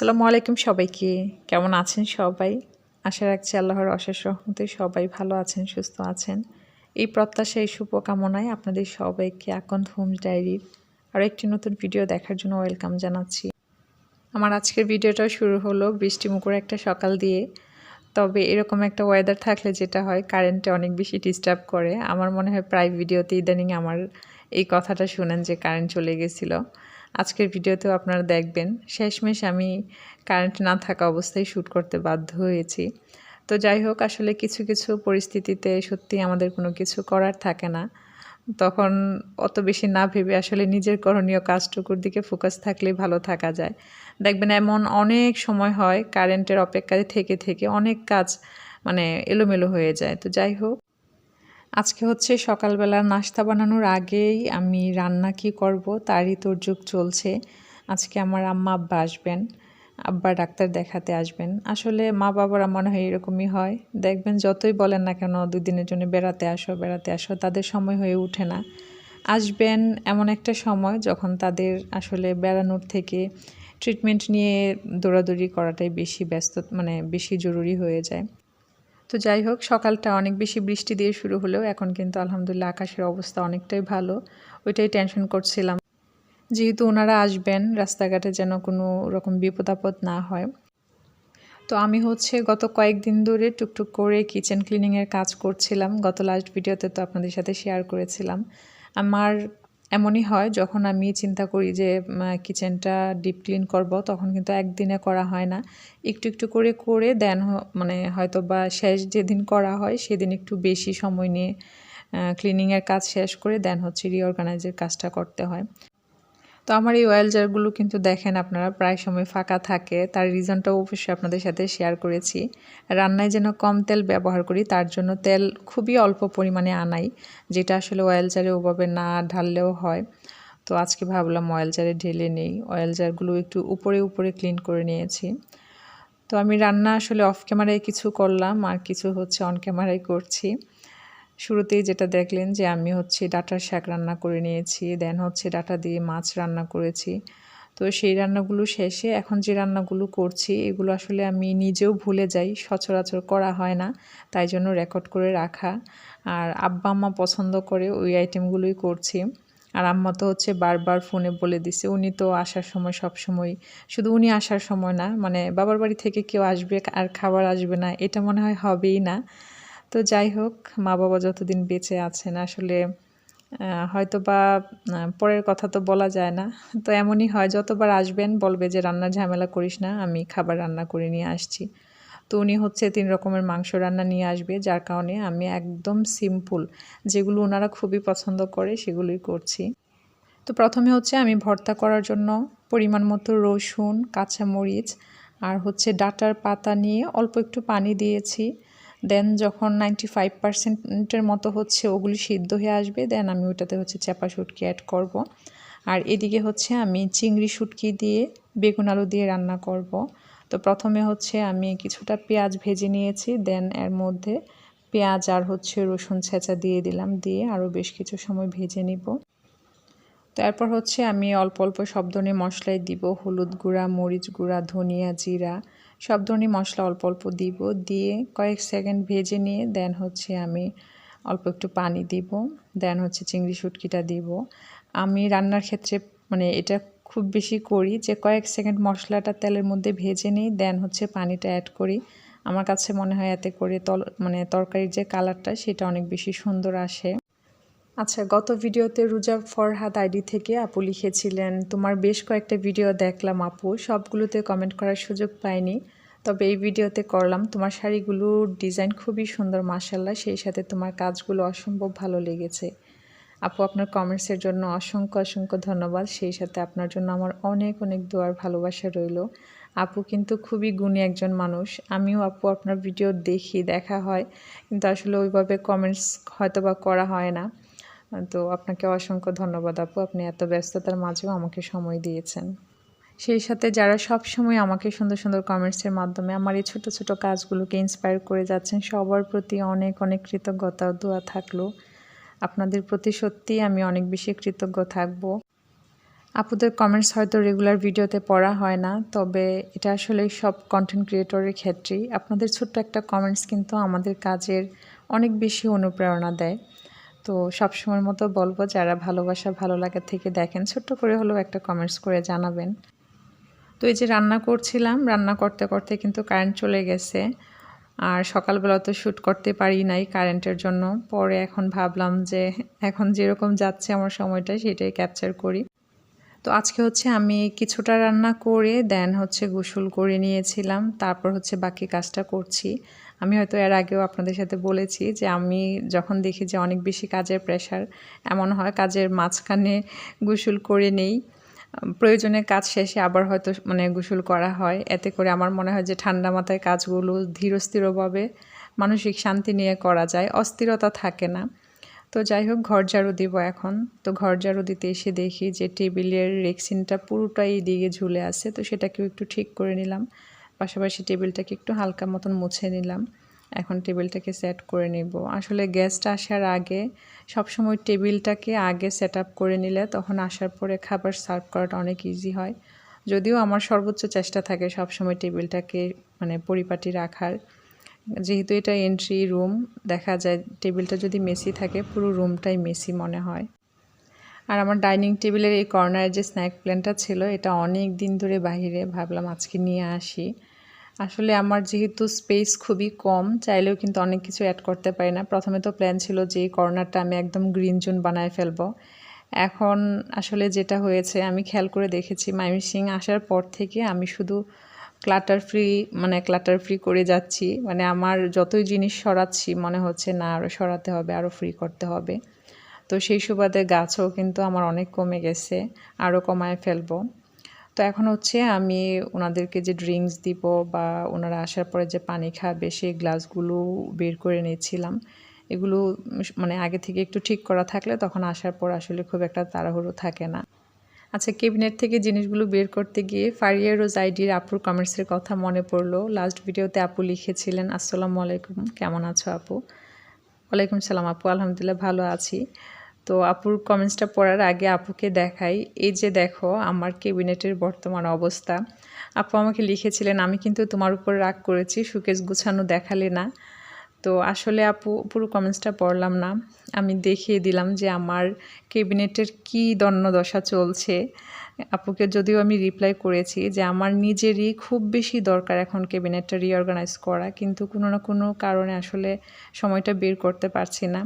আসসালামু আলাইকুম সবাইকে। কেমন আছেন সবাই? আশা রাখছি আল্লাহর অশেষ রহমতে সবাই ভালো আছেন, সুস্থ আছেন। এই প্রত্যাশা এই শুভকামনায় আপনাদের সবাইকে আকন্দ হোমস ডায়েরির আরও একটি নতুন ভিডিও দেখার জন্য ওয়েলকাম জানাচ্ছি। আমার আজকের ভিডিওটা শুরু হলো বৃষ্টি মুখর একটা সকাল দিয়ে। তবে এরকম একটা ওয়েদার থাকলে যেটা হয় কারেন্টে অনেক বেশি ডিস্টার্ব করে। আমার মনে হয় প্রায় ভিডিওতে ইদানিং আমার এই কথাটা শুনেন যে কারেন্ট চলে গেছিল। আজকের ভিডিওতেও আপনারা দেখবেন, শেষমেশ আমি কারেন্ট না থাকা অবস্থায় শ্যুট করতে বাধ্য হয়েছি। তো যাই হোক, আসলে কিছু কিছু পরিস্থিতিতে সত্যি আমাদের কোনো কিছু করার থাকে না। তখন অত বেশি না ভেবে আসলে নিজের করণীয় কাজটুকুর দিকে ফোকাস থাকলেই ভালো থাকা যায়। দেখবেন এমন অনেক সময় হয় কারেন্টের অপেক্ষায় থেকে থেকে অনেক কাজ মানে এলোমেলো হয়ে যায়। তো যাই হোক। আজকে হচ্ছে সকালবেলা নাস্তা বানানোর আগেই আমি রান্না কি করব তারই তোরযোগ চলছে। আজকে আমার আম্মা আব্বা আসবেন, আব্বা ডাক্তার দেখাতে আসবেন। আসলে মা বাবারা মনে হয় এরকমই হয়। দেখবেন যতই বলেন না কেন দুদিনের জন্য বেড়াতে আসো বেড়াতে আসো, তাদের সময় হয়ে ওঠে না। আসবেন এমন একটা সময় যখন তাদের আসলে বেড়ানোর থেকে ট্রিটমেন্ট নিয়ে দৌড়াদৌড়ি করাটাই বেশি ব্যস্ত মানে বেশি জরুরি হয়ে যায়। তো যাই হোক, সকালটা অনেক বেশি বৃষ্টি দিয়ে শুরু হলেও এখন কিন্তু আলহামদুলিল্লাহ আকাশের অবস্থা অনেকটাই ভালো। ওইটাই টেনশন করছিলাম। যেহেতু ওনারা আসবেন, রাস্তাঘাটে যেন কোনো রকম বিপদ আপদ না হয়। তো আমি হচ্ছে গত কয়েকদিন ধরে টুকটুক করে কিচেন ক্লিনিংয়ের কাজ করছিলাম। গত লাস্ট ভিডিওতে তো আপনাদের সাথে শেয়ার করেছিলাম। আমার এমনই হয়, যখন আমি চিন্তা করি যে কিচেনটা ডিপ ক্লিন করব, তখন কিন্তু একদিনে করা হয় না। একটু একটু করে করে দেন মানে হয়তো বা শেষ যেদিন করা হয়, সেদিন একটু বেশি সময় নিয়ে ক্লিনিংয়ের কাজ শেষ করে দেন হচ্ছে রিঅর্গানাইজের কাজটা করতে হয়। তো আমার এই অয়েল জারগুলো কিন্তু দেখেন আপনারা, প্রায় সময় ফাঁকা থাকে। তার রিজনটাও অবশ্যই আপনাদের সাথে শেয়ার করেছি। রান্নায় যেন কম তেল ব্যবহার করি, তার জন্য তেল খুবই অল্প পরিমাণে আনাই, যেটা আসলে অয়েল জারে ওভাবে না ঢাললেও হয়। তো আজকে ভাবলাম অয়েল জারে ঢেলে নেই। অয়েল জারগুলো একটু উপরে উপরে ক্লিন করে নিয়েছি। তো আমি রান্না আসলে অফ ক্যামেরায় কিছু করলাম, আর কিছু হচ্ছে অন ক্যামেরায় করছি। শুরুতেই যেটা দেখলেন যে আমি হচ্ছে ডাটার শাক রান্না করে নিয়েছি দেন হচ্ছে ডাটা দিয়ে মাছ রান্না করেছি। তো সেই রান্নাগুলো শেষে এখন যে রান্নাগুলো করছি, এগুলো আসলে আমি নিজেও ভুলে যাই, সচরাচর করা হয় না, তাই জন্য রেকর্ড করে রাখা। আর আব্বা আম্মা পছন্দ করে ওই আইটেমগুলোই করছি। আর আম্মা তো হচ্ছে বারবার ফোনে বলে দিছে, উনি তো আসার সময় সব সময় শুধু উনি আসার সময় না মানে বাবার বাড়ি থেকে কেউ আসবে আর খাবার আসবে না, এটা মনে হয় হবেই না। তো যাই হোক মা বাবা যতদিন বেঁচে আছেন, আসলে হয়তো বা পরের কথা তো বলা যায় না। তো এমনই হয়, যতবার আসবেন বলবে যে রান্নার ঝামেলা করিস না, আমি খাবার রান্না করে নিয়ে আসছি। তো উনি হচ্ছে তিন রকমের মাংস রান্না নিয়ে আসবে, যার কারণে আমি একদম সিম্পল, যেগুলো ওনারা খুবই পছন্দ করে, সেগুলোই করছি। তো প্রথমে হচ্ছে আমি ভর্তা করার জন্য পরিমাণ মতো রসুন, কাঁচামরিচ আর হচ্ছে ডাটার পাতা নিয়ে অল্প একটু পানি দিয়েছি। দেন যখন নাইনটি ফাইভ পার্সেন্টের মতো হচ্ছে ওগুলি সিদ্ধ হয়ে আসবে দেন আমি ওটাতে হচ্ছে চাপা শুটকি অ্যাড করব। আর এদিকে হচ্ছে আমি চিংড়ি শুটকি দিয়ে বেগুন আলু দিয়ে রান্না করব। তো প্রথমে হচ্ছে আমি কিছুটা পেঁয়াজ ভেজে নিয়েছি দেন এর মধ্যে পেঁয়াজ আর হচ্ছে রসুন ছেঁচা দিয়ে দিলাম, দিয়ে আরও বেশ কিছু সময় ভেজে নিব তারপর হচ্ছে আমি অল্প অল্প সব ধরনের মশলাই দিব, হলুদ গুঁড়া, মরিচ গুঁড়া, ধনিয়া জিরা সব ধরনের মশলা অল্প অল্প দিব, দিয়ে কয়েক সেকেন্ড ভেজে নিয়ে দেন হচ্ছে আমি অল্প একটু পানি দিব, দেন হচ্ছে চিংড়ি শুটকিটা দিব। আমি রান্নার ক্ষেত্রে মানে এটা খুব বেশি করি যে কয়েক সেকেন্ড মশলাটা তেলের মধ্যে ভেজে নিই, দেন হচ্ছে পানিটা অ্যাড করি। আমার কাছে মনে হয় এতে করে তল মানে তরকারির যে কালারটা সেটা অনেক বেশি সুন্দর আসে। আচ্ছা গত ভিডিওতে রুজা ফরহাদ আইডি থেকে আপু লিখেছিলেন, তোমার বেশ কয়েকটা ভিডিও দেখলাম আপু, সবগুলোতে কমেন্ট করার সুযোগ পাইনি। তবে এই ভিডিওতে করলাম, তোমার শাড়িগুলোর ডিজাইন খুবই সুন্দর মাসাল্লাহ সেই সাথে তোমার কাজগুলো অসম্ভব ভালো লেগেছে। আপু, আপনার কমেন্টসের জন্য অসংখ্য অসংখ্য ধন্যবাদ, সেই সাথে আপনার জন্য আমার অনেক অনেক দোয়ার ভালোবাসা রইল। আপু কিন্তু খুবই গুণী একজন মানুষ, আমিও আপু আপনার ভিডিও দেখি, দেখা হয়, কিন্তু আসলে ওইভাবে কমেন্টস হয়তো বা করা হয় না। তো আপনাকে অসংখ্য ধন্যবাদ আপু। আপনি এত ব্যস্ততার মাঝেও আমাকে সময় দিয়েছেন। সেই সাথে যারা সব সময় আমাকে সুন্দর সুন্দর কমেন্টসের মাধ্যমে আমার এই ছোটো ছোটো কাজগুলোকে ইন্সপায়ার করে যাচ্ছেন, সবার প্রতি অনেক অনেক কৃতজ্ঞতা দোয়া থাকল। আপনাদের প্রতি সত্যি আমি অনেক বেশি কৃতজ্ঞ থাকব। আপুদের কমেন্টস হয়তো রেগুলার ভিডিওতে পড়া হয় না, তবে এটা আসলে সব কন্টেন্ট ক্রিয়েটরের ক্ষেত্রেই। আপনাদের ছোট্ট একটা কমেন্টস কিন্তু আমাদের কাজের অনেক বেশি অনুপ্রেরণা দেয়। তো সবসময়ের মতো বলব, যারা ভালোবাসা ভালো লাগা থেকে দেখেন, ছোট্ট করে হলেও একটা কমেন্টস করে জানাবেন। তো এই যে রান্না করছিলাম, রান্না করতে করতে কিন্তু কারেন্ট চলে গেছে। আর সকালবেলা তো শ্যুট করতে পারি নাই কারেন্টের জন্য। পরে এখন ভাবলাম যে, এখন যেরকম যাচ্ছে আমার সময়টা, সেটাই ক্যাপচার করি। তো আজকে হচ্ছে আমি কিছুটা রান্না করে দেন হচ্ছে গোসল করে নিয়েছিলাম। তারপর হচ্ছে বাকি কাজটা করছি। আমি হয়তো এর আগেও আপনাদের সাথে বলেছি যে আমি যখন দেখি যে অনেক বেশি কাজের প্রেশার এমন হয় কাজের মাঝখানে গোসল করে নেই, প্রয়োজনে কাজ শেষে আবার হয়তো মানে গোসল করা হয়। এতে করে আমার মনে হয় যে ঠান্ডা মাথায় কাজগুলো ধীরস্থিরভাবে মানসিক শান্তি নিয়ে করা যায়, অস্থিরতা থাকে না। তো যাই হোক, ঘর ঝাড়ু দিব এখন। তো ঘর ঝাড়ু দিতে এসে দেখি যে টেবিলের রেক্সিনটা পুরোটাই দিকে ঝুলে আছে, তো সেটাকেও একটু ঠিক করে নিলাম। পাশাপাশি টেবিলটাকে একটু হালকা মতন মুছে নিলাম। এখন টেবিলটাকে সেট করে নিব। আসলে গেস্ট আসার আগে সবসময় টেবিলটাকে আগে সেট করে নিলে তখন আসার পরে খাবার সার্ভ করাটা অনেক ইজি হয়। যদিও আমার সর্বোচ্চ চেষ্টা থাকে সবসময় টেবিলটাকে মানে পরিপাটি রাখার। যেহেতু এটা এন্ট্রি রুম দেখা যায় টেবিলটা যদি মেসি থাকে পুরো রুমটাই মেসি মনে হয়। আর আমার ডাইনিং টেবিলের এই কর্নারের যে স্ন্যাক প্ল্যানটা ছিল, এটা অনেক দিন ধরে বাহিরে, ভাবলাম আজকে নিয়ে আসি। আসলে আমার যেহেতু স্পেস খুবই কম, চাইলেও কিন্তু অনেক কিছু অ্যাড করতে পারি না। প্রথমে তো প্ল্যান ছিল যে কর্নারটা আমি একদম গ্রিন জোন বানায় ফেলব। এখন আসলে যেটা হয়েছে, আমি খেয়াল করে দেখেছি সিং আসার পর থেকে আমি শুধু ক্লাটার ফ্রি মানে ক্লাটার ফ্রি করে যাচ্ছি। মানে আমার যতই জিনিস সরাচ্ছি, মনে হচ্ছে না আরও সরাতে হবে আরও ফ্রি করতে হবে। তো সেই সুবাদে গাছও কিন্তু আমার অনেক কমে গেছে আরও কমায় ফেলব। তো এখন হচ্ছে আমি ওনাদেরকে যে ড্রিঙ্কস দিব বা ওনারা আসার পরে যে পানি খাবে, সেই গ্লাসগুলো বের করে নিয়েছিলাম। এগুলো মানে আগে থেকে একটু ঠিক করা থাকলে তখন আসার পর আসলে খুব একটা তাড়াহুড়ো থাকে না। আচ্ছা কেবিনেট থেকে জিনিসগুলো বের করতে গিয়ে ফারিয়া রোজ আইডির আপুর কমেন্টসের কথা মনে পড়ল। লাস্ট ভিডিওতে আপু লিখেছিলেন, আসসালামু আলাইকুম, কেমন আছো আপু? ওয়ালাইকুম সালাম আপু, আলহামদুলিল্লাহ ভালো আছি। তো আপুর কমেন্টসটা পড়ার আগে আপুকে দেখাই। এই যে দেখো, আমার কেবিনেটের বর্তমান অবস্থা। আপু আমাকে লিখেছিলেন, আমি কিন্তু তোমার উপর রাগ করেছি, সুকেশ গুছানো দেখালে না। তো আসলে আপু পুরো কমেন্টসটা পড়লাম না। আমি দেখিয়ে দিলাম যে আমার কেবিনেটের কী দশা চলছে। আপুকে যদিও আমি রিপ্লাই করেছি যে আমার নিজেরই খুব বেশি দরকার এখন কেবিনেটটা রিঅর্গানাইজ করা, কিন্তু কোনো না কোনো কারণে আসলে সময়টা বের করতে পারছি না।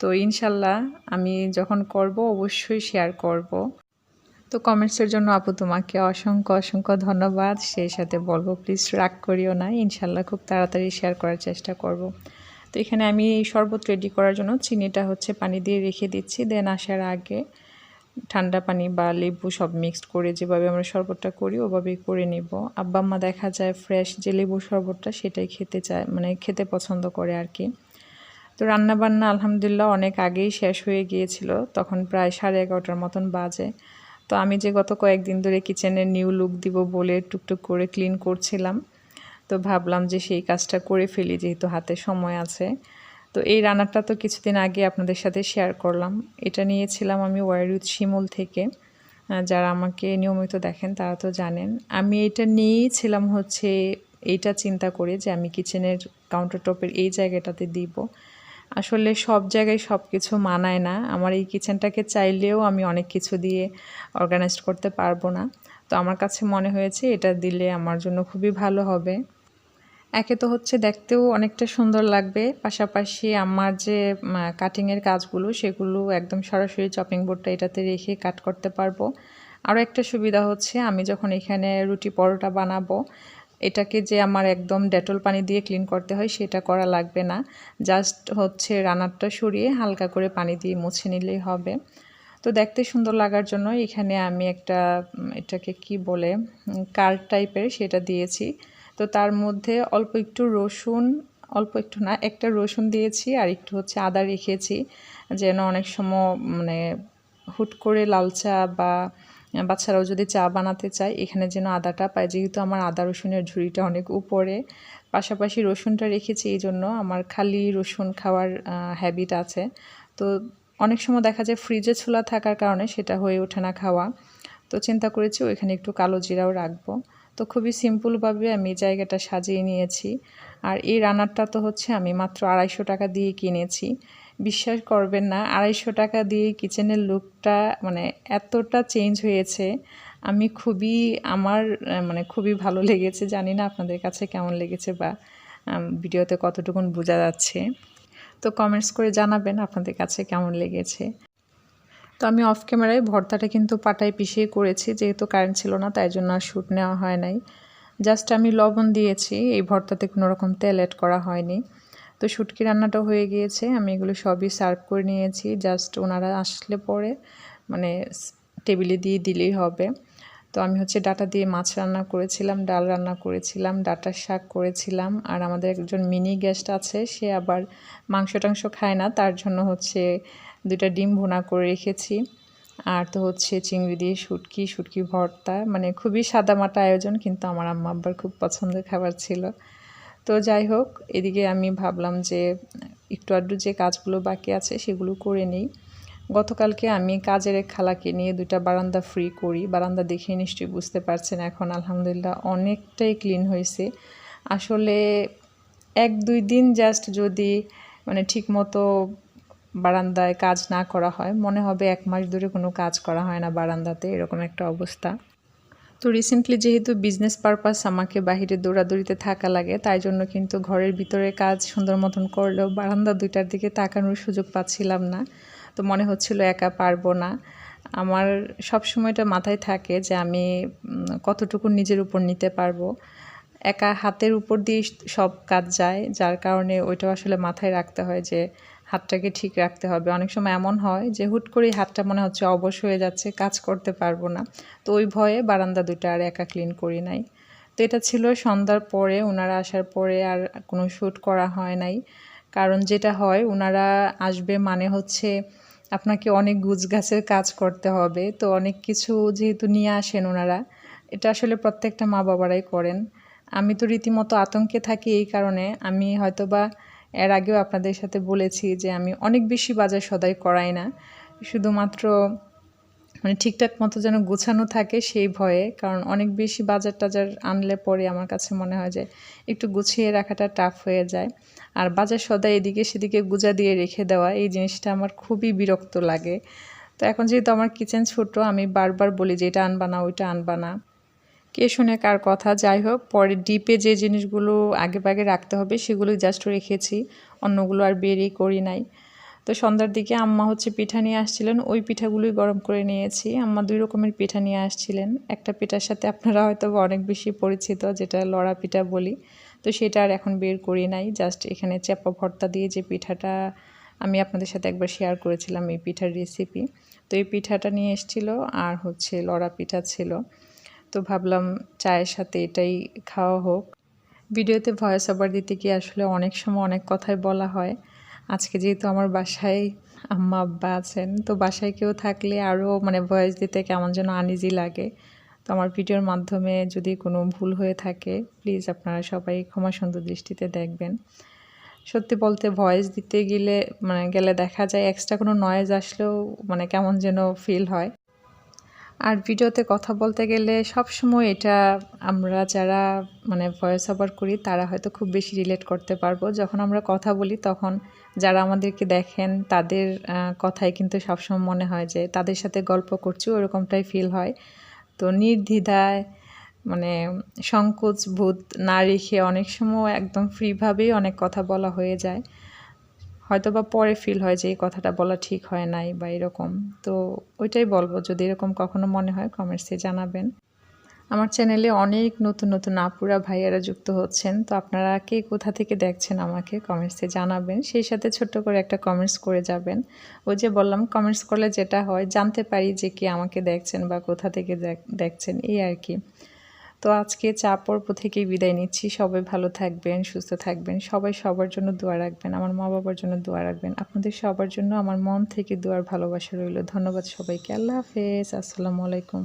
তো ইনশাল্লাহ আমি যখন করব, অবশ্যই শেয়ার করব। তো কমেন্টসের জন্য আপু তোমাকে অসংখ্য অসংখ্য ধন্যবাদ। সেই সাথে বলব প্লিজ রাগ করিও না। ইনশাল্লাহ খুব তাড়াতাড়ি শেয়ার করার চেষ্টা করব। তো এখানে আমি এই শরবত রেডি করার জন্য চিনিটা হচ্ছে পানি দিয়ে রেখে দিচ্ছি। দেন আসার আগে ঠান্ডা পানি বা লেবু সব মিক্সড করে যেভাবে আমরা শরবতটা করি, ওভাবেই করে নিব। আব্বা আম্মা দেখা যায় ফ্রেশ যে লেবু শরবতটা সেটাই খেতে চায় মানে খেতে পছন্দ করে আর কি। তো রান্নাবান্না আলহামদুলিল্লাহ অনেক আগেই শেষ হয়ে গিয়েছিল, তখন প্রায় সাড়ে এগারোটার মতন বাজে। তো আমি যে গত কয়েকদিন ধরে কিচেনের নিউ লুক দিব বলে টুকটুক করে ক্লিন করছিলাম, তো ভাবলাম যে সেই কাজটা করে ফেলি যেহেতু হাতে সময় আছে। তো এই রান্নাটা তো কিছুদিন আগে আপনাদের সাথে শেয়ার করলাম। এটা নিয়েছিলাম আমি ওয়ারুদ শিমুল থেকে। যারা আমাকে নিয়মিত দেখেন তারা তো জানেন। আমি এটা নিয়েছিলাম হচ্ছে, এইটা চিন্তা করে যে আমি কিচেনের কাউন্টার টপের এই জায়গাটাতে দিব। আসলে সব জায়গায় সব কিছু মানায় না। আমার এই কিচেনটাকে চাইলেও আমি অনেক কিছু দিয়ে অর্গানাইজ করতে পারব না। তো আমার কাছে মনে হয়েছে এটা দিলে আমার জন্য খুবই ভালো হবে। একে তো হচ্ছে দেখতেও অনেকটা সুন্দর লাগবে। পাশাপাশি আমার যে কাটিংয়ের কাজগুলো সেগুলো একদম সরাসরি চপিং বোর্ডটা এটাতে রেখে কাট করতে পারব। আরও একটা সুবিধা হচ্ছে আমি যখন এখানে রুটি পরোটা বানাবো এটাকে যে আমার একদম ডেটল পানি দিয়ে ক্লিন করতে হয়, সেটা করা লাগবে না। জাস্ট হচ্ছে রানারটা সরিয়ে হালকা করে পানি দিয়ে মুছে নিলেই হবে। তো দেখতে সুন্দর লাগার জন্য এখানে আমি একটা এটাকে কি বলে কার টাইপের সেটা দিয়েছি। তো তার মধ্যে অল্প একটু রসুন, অল্প একটু না, একটা রসুন দিয়েছি আর একটু হচ্ছে আদা রেখেছি। যেন অনেক সময় মানে হুট করে লালচা বা বাচ্চারাও যদি চা বানাতে চায়, এখানে যেন আদাটা পায়। যেহেতু আমার আদা রসুনের ঝুড়িটা অনেক উপরে, পাশাপাশি রসুনটা রেখেছি, এই জন্য আমার খালি রসুন খাওয়ার হ্যাবিট আছে। তো অনেক সময় দেখা যায় ফ্রিজে ছোলা থাকার কারণে সেটা হয়ে ওঠে না খাওয়া। তো চিন্তা করেছি ওইখানে একটু কালো জিরাও রাখব। তো খুবই সিম্পলভাবে আমি জায়গাটা সাজিয়ে নিয়েছি। আর এই রানারটা তো হচ্ছে আমি মাত্র আড়াইশো টাকা দিয়ে কিনেছি। বিশ্বাস করবেন না, আড়াইশো টাকা দিয়ে কিচেনের লুকটা মানে এতটা চেঞ্জ হয়েছে। আমি খুবই আমার মানে খুবই ভালো লেগেছে। জানি না আপনাদের কাছে কেমন লেগেছে বা ভিডিওতে কতটুকুন বোঝা যাচ্ছে। তো কমেন্টস করে জানাবেন আপনাদের কাছে কেমন লেগেছে। তো আমি অফ ক্যামেরায় ভর্তাটা কিন্তু পাটায় পিষিয়ে করেছি, যেহেতু কারেন্ট ছিল না, তাই জন্য আর শ্যুট নেওয়া হয় নাই। জাস্ট আমি লবণ দিয়েছি, এই ভর্তাতে কোনো রকম তেল অ্যাড করা হয়নি। তো শুটকি রান্নাটা হয়ে গিয়েছে, আমি এগুলো সবই সার্ভ করে নিয়েছি জাস্ট ওনারা আসলে পরে মানে টেবিলে দিয়ে দিলেই হবে। তো আমি হচ্ছে ডাটা দিয়ে মাছ রান্না করেছিলাম, ডাল রান্না করেছিলাম, ডাটার শাক করেছিলাম, আর আমাদের একজন মিনি গেস্ট আছে, সে আবার মাংস টাংস খায় না, তার জন্য হচ্ছে দুটা ডিম ভুনা করে রেখেছি। আর তো হচ্ছে চিংড়ি দিয়ে শুটকি শুটকি ভর্তা মানে খুবই সাদামাটা আয়োজন, কিন্তু আমার আম্মা আব্বার খুব পছন্দের খাবার ছিল। তো যাই হোক, এদিকে আমি ভাবলাম যে একটু আধটু যে কাজগুলো বাকি আছে সেগুলো করে নিই। গতকালকে আমি কাজের এক খালাকে নিয়ে দুটা বারান্দা ফ্রি করি। বারান্দা দেখে নিশ্চয়ই বুঝতে পারছেন, এখন আলহামদুলিল্লাহ অনেকটাই ক্লিন হয়েছে। আসলে এক দুই দিন জাস্ট যদি মানে ঠিক মতো বারান্দায় কাজ না করা হয়। মনে হবে এক মাস ধরে কোনো কাজ করা হয় না বারান্দাতে, এরকম একটা অবস্থা। তো রিসেন্টলি যেহেতু বিজনেস পারপাস আমাকে বাহিরে দৌড়াদৌড়িতে থাকা লাগে, তাই জন্য কিন্তু ঘরের ভিতরে কাজ সুন্দর মতন করলেও বারান্দা দুইটার দিকে তাকানোর সুযোগ পাচ্ছিলাম না। তো মনে হচ্ছিল একা পারব না। আমার সব সময়টা মাথায় থাকে যে আমি কতটুকু নিজের উপর নিতে পারব। একা হাতের উপর দিয়ে সব কাজ যায়, যার কারণে ওইটা আসলে মাথায় রাখতে হয় যে হাতটাকে ঠিক রাখতে হবে। অনেক সময় এমন হয় যে, হুট করেই হাতটা মনে হচ্ছে অবশ হয়ে যাচ্ছে, কাজ করতে পারব না। তো ওই ভয়ে বারান্দা দুটো আর একা ক্লিন করি নাই। তো এটা ছিল সন্ধ্যার পরে ওনারা আসার পরে আর কোনো শ্যুট করা হয় নাই। কারণ যেটা হয় ওনারা আসবে মানে হচ্ছে আপনাকে অনেক গাছের কাজ করতে হবে। তো অনেক কিছু যেহেতু নিয়ে আসেন ওনারা এটা আসলে প্রত্যেকটা মা বাবারাই করেন। আমি তো রীতিমতো আতঙ্কে থাকি এই কারণে। আমি হয়তোবা এর আগেও আপনাদের সাথে বলেছি যে আমি অনেক বেশি বাজার সদাই করাই না। শুধুমাত্র মানে ঠিকঠাক মতো যেন গোছানো থাকে সেই ভয়ে, কারণ অনেক বেশি বাজার টাজার আনলে পরে আমার কাছে মনে হয় যে একটু গুছিয়ে রাখাটা টাফ হয়ে যায়। আর বাজার সদাই এদিকে সেদিকে গুজা দিয়ে রেখে দেওয়া, এই জিনিসটা আমার খুবই বিরক্ত লাগে। তো এখন যেহেতু আমার কিচেন ছোট, আমি বারবার বলি যে এটা আনবা না, ওইটা আনবা না। কে শুনে কার কথা, যাই হোক, পরে ডিপে যে জিনিসগুলো আগে বাগে রাখতে হবে সেগুলো জাস্ট রেখেছি, অন্যগুলো আর বেরিয়ে করি নাই। তো সন্ধ্যার দিকে আম্মা হচ্ছে পিঠা নিয়ে আসছিলেন, ওই পিঠাগুলোই গরম করে নিয়েছি। আম্মা দুই রকমের পিঠা নিয়ে আসছিলেন, একটা পিঠার সাথে আপনারা হয়তো অনেক বেশি পরিচিত, যেটা লড়া পিঠা বলি। তো সেটা আর এখন বের করি নাই জাস্ট এখানে চাপা ভর্তা দিয়ে যে পিঠাটা আমি আপনাদের সাথে একবার শেয়ার করেছিলাম এই পিঠার রেসিপি তো এই পিঠাটা নিয়ে এসেছিল, আর হচ্ছে লড়া পিঠা ছিল। তো ভাবলাম চায়ের সাথে এটাই খাওয়া হোক। ভিডিওতে ভয়েস ওভার দিতে গিয়ে আসলে অনেক সময় অনেক কথাই বলা হয়। আজকে যেহেতু আমার বাসায় আম্মা, আব্বা আছেন, তো বাসায় কেউ থাকলে আরও মানে ভয়েস দিতে কেমন যেন আনইজি লাগে। তো আমার ভিডিওর মাধ্যমে যদি কোনো ভুল হয়ে থাকে প্লিজ আপনারা সবাই ক্ষমা সুন্দর দৃষ্টিতে দেখবেন। সত্যি বলতে ভয়েস দিতে গেলে মানে গেলে দেখা যায় এক্সট্রা কোনো নয়েজ আসলেও মানে কেমন যেন ফিল হয়। আর ভিডিওতে কথা বলতে গেলে সব সময় এটা আমরা যারা মানে ভয়েস ওভার করি, তারা হয়তো খুব বেশি রিলেট করতে পারব। যখন আমরা কথা বলি, তখন যারা আমাদেরকে দেখেন, তাদের কথাই কিন্তু সবসময় মনে হয় যে তাদের সাথে গল্প করছি, ওরকমটাই ফিল হয়। তো নির্দ্বিধায় মানে সংকোচ বোধ না রেখে অনেক সময় একদম ফ্রিভাবেই অনেক কথা বলা হয়ে যায়। হয়তো বা পরে ফিল হয় যে এই কথাটা বলা ঠিক হয় নাই বা এরকম। তো ওইটাই বলব, যদি এরকম কখনো মনে হয় কমেন্টসে জানাবেন। আমার চ্যানেলে অনেক নতুন নতুন আপুরা, ভাইয়ারা যুক্ত হচ্ছেন, তো আপনারা কে কোথা থেকে দেখছেন আমাকে কমেন্টসে জানাবেন। সেই সাথে ছোট্ট করে একটা কমেন্টস করে যাবেন। ওই যে বললাম কমেন্টস করলে যেটা হয়, জানতে পারি যে কি আমাকে দেখছেন বা কোথা থেকে দেখছেন, এই আর কি। তো আজকে চা পর্ব থেকেই বিদায় নিচ্ছি। সবাই ভালো থাকবেন, সুস্থ থাকবেন। সবাই সবার জন্য দোয়া রাখবেন, আমার মা বাবার জন্য দোয়া রাখবেন। আপনাদের সবার জন্য আমার মন থেকে দোয়ার ভালোবাসা রইল। ধন্যবাদ সবাইকে। আল্লাহ হাফেজ। আসসালামু আলাইকুম।